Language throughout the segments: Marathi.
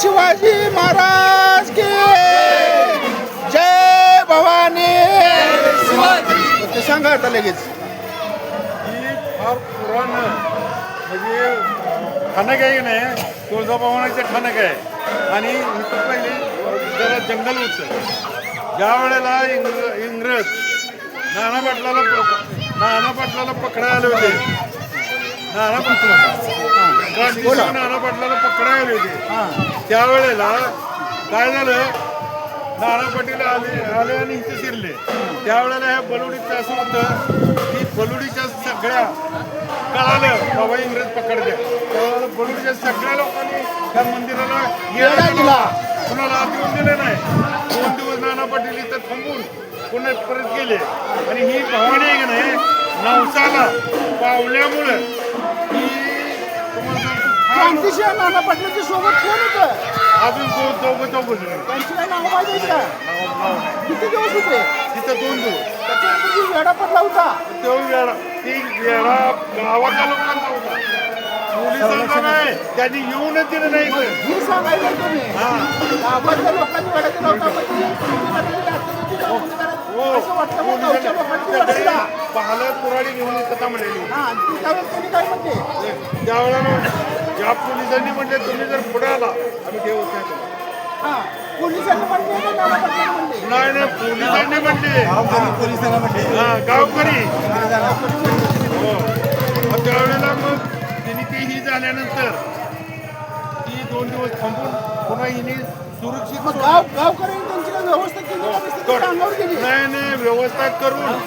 शिवाजी महाराज की जय भवानी. ते सांगा आता लगेच. ही फार पुराण म्हणजे ठाणक आहे की नाही तुळजाभवानाचं ठाणक आहे. आणि इथं पहिले जरा जंगल होतं. ज्या वेळेला इंग्र इंग्रज नाना पाटलाला नाना पाटलाला पकडायला आले होते नाना पाटला गांधीजी नाना पाटलाला पकडायला होते त्यावेळेला काय झालं? नाना पाटील आले आले आणि इथे शिरले. त्यावेळेला ह्या बलुडीचं असं होतं. की बलुडीच्या सगळ्या कळालं बाबा इंग्रज पकडले. त्यावेळेला बलुडीच्या सगळ्या लोकांनी त्या मंदिराला दिला दिला. कुणाला आत येऊन दिले नाही. दोन दिवस नाना पाटील इथं थांबून पुन्हा परत गेले. आणि ही भवानी आहे की नाही नवसाला पावल्यामुळं ही क्रांतिसिंह नाना पाटलाच्या सोबत कोण होतं? अजून चौघ त्यांची काय नाव माहिती आहे का? किती दिवस होते? तिथं दोन दिवस. त्याच्यानंतर जी वेडा पडला होता. तो वेळा ती वेळा गावाच्या लोकांचा होता. पोलिसांचा नाही त्यांनी येऊनच दिलं नाही इथं. सांगायचं तुम्ही हा. गावातल्या लोकांनी वेडा दिला होता पण तुम्ही असं वाटतं मग गावच्या. पाहलं कुराडी घेऊन कथा म्हणलेली हा आणि ती त्यावेळेस त्यांनी काय म्हणते त्यावेळेला ज्या पोलिसांनी म्हणले तुम्ही जर पुढे आला आम्ही ठेवत नाही तुम्हाला. हा पोलिसांनी म्हणले का नाना पाटलांनी म्हणले. नाही नाही पोलिसांनी हा गावकरी. हो. मग त्यावेळेला मग त्यांनी ती ही झाल्यानंतर ती दोन दिवस थांबून पुन्हा हिने सुरक्षित मग गाव गावकऱ्यांनी त्यांची व्यवस्था नाही नाही व्यवस्था करून.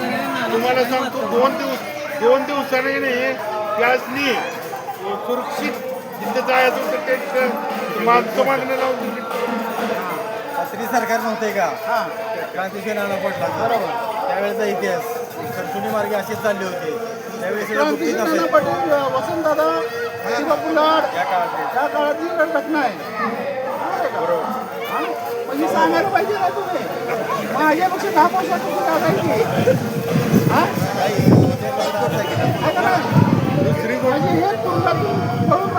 तुम्हाला सांगतो दोन दिवस दोन दिवसाने नाही त्यासनी सुरक्षित. जिथं जायचं होतं ते मागचं मागणं लावून श्री सरकार नव्हते का? हा. क्रांतिसिंह नाना पटला बरोबर. त्यावेळेचा इतिहास. सरसुनी मार्गे असेच चालले होते. त्यावेळेस असायचं. पाटील वसंतदादा शिवापू लाड या काळातली घटना आहे. बरोबर. ही सांगायला पाहिजे ना तुम्ही. माझ्यापेक्षा दहा हा? काय करणार? दुसरी गोष्ट म्हणजे हे तुरुंगातून पळून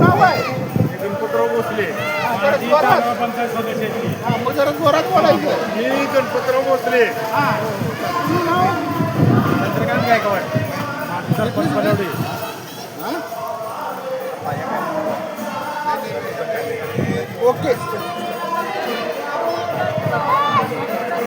नाव आहे मग जरा जोरात बोलायचं. मी गणपतराव भोसले. हा. तुझं नाव? चंद्रकांत गायकवाड. सरपंच बनवले ओके